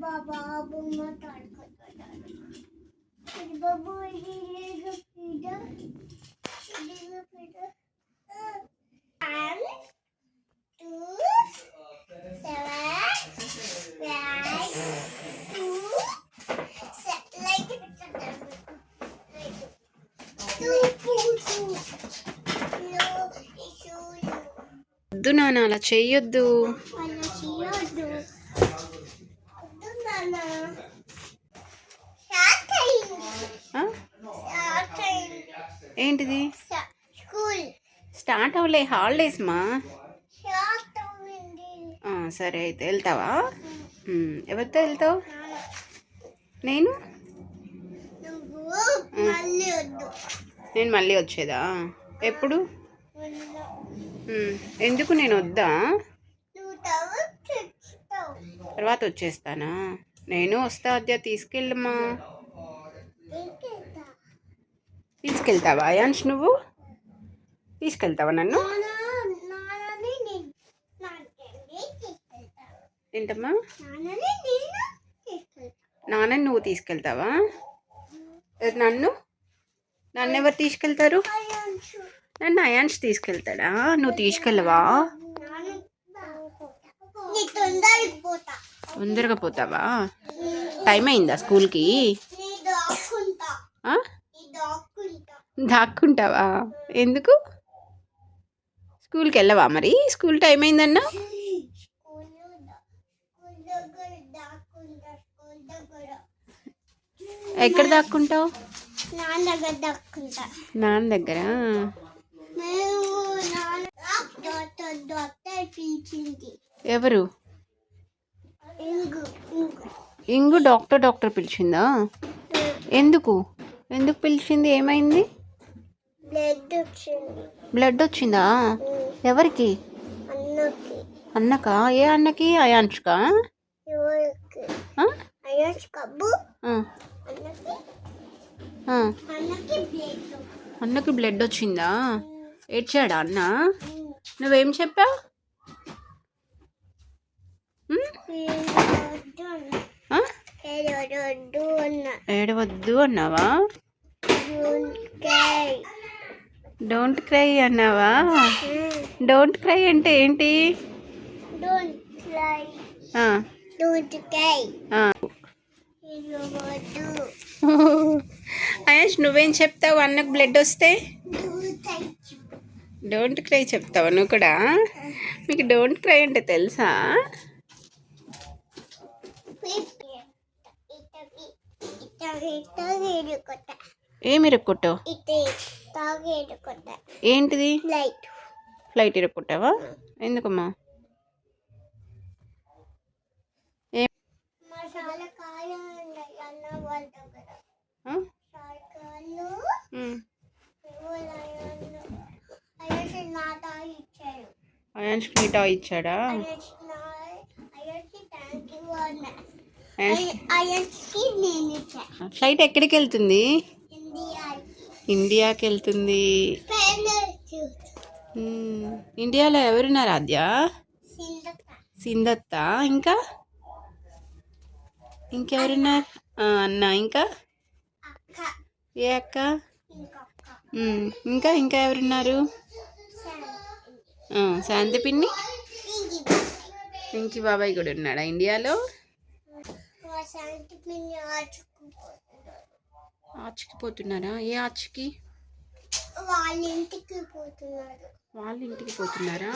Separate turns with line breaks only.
బాబా బొమ్మ తాడుకుంటాడు ఇది బాబు ఇది లేదు పీడ ఇది లేదు పీడ one two seven five two like two two two
వద్దు నాన్న అలా చెయ్యొద్దు
వాళ్ళ చేయొద్దు
ఏంటిది? స్టార్ట్ అవ్వలే హాలిడేస్ మా. సరే అయితే వెళ్తావా? ఎవరితో వెళ్తావు? నేను. నేను? మళ్ళీ వచ్చేదా? ఎప్పుడు? ఎందుకు నేను వద్దా? తర్వాత వచ్చేస్తానా? నేను వస్తా అద్య తీసుకెళ్ళమ్మా? తీసుకెళ్తావా అయాన్ష్ నువ్వు? తీసుకెళ్తావా నన్ను?
నాన్న
ఏంటమ్మా?
నాన్నని నేను తీసుకెళ్తాను
నాన్నని నువ్వు తీసుకెళ్తావా? నన్ను? నన్ను ఎవరు తీసుకెళ్తారు? నన్ను అయాన్ష్ తీసుకెళ్తాడా? నువ్వు తీసుకెళ్ళవా? తొందరగా పోతావా? టైం అయిందా స్కూల్కి
నీ దాక్కుంటా
ఆ?
నీ దాక్కుంటా
దాక్కుంటావా? ఎందుకు? స్కూల్కి వెళ్ళవా మరి? స్కూల్ టైం అయిందన్నా? ఎక్కడ దాక్కుంటావు?
నాన్న దగ్గర?
ఎవరు?
ఇంగు
డాక్టర్ డాక్టర్ పిలిచిందా? ఎందుకు? ఎందుకు పిలిచింది? ఏమైంది?
బ్లడ్ వచ్చింది.
బ్లడ్ వచ్చిందా? ఎవరికి?
అన్నకి.
అన్నకా? ఏ అన్నకి?
ఎవరికి? కబ్బు
ఆ,
అన్నకి. బ్లడ్.
వచ్చిందా? ఏడ్చాడా అన్న? నువ్వేం చెప్పావు?
అన్న.
ఏడవద్దు అన్నావా? డోంట్ క్రై అన్నావా డోంట్ క్రై అంటే ఏంటి అయాష్ నువ్వేం చెప్తావు అన్నకు బ్లడ్ వస్తే డోంట్ క్రై చెప్తావా నువ్వు కూడా మీకు డోంట్ క్రై అంటే తెలుసా ఏమి ఇరుక్కొట్టావు ఏంటిది?
లైట్
ఫ్లైట్ ఇరుక్కొట్టావా ఎందుకమ్మా.
అయ్యేసి నా ఇచ్చాడు.
టాయ్ ఫ్లైట్ ఎక్కడికి వెళ్తుంది? ఇండియాకి వెళ్తుంది ఇండియాలో ఎవరున్నారు ఆద్య? సిందత్త. ఇంకా? ఇంకెవరున్నారు? అన్న. ఇంకా? ఏ అక్క? ఇంకా ఇంకా ఎవరున్నారు? శాంతి పిన్ని? ఇంకి బాబాయ్ కూడా ఉన్నాడా ఇండియాలో?
శాంతి పిన్ని
ఆచుకి పోతున్నారా ఏ ఆచుకి?
వాళ్ళ ఇంటికి పోతున్నాడు
వాళ్ళ ఇంటికి పోతున్నారా?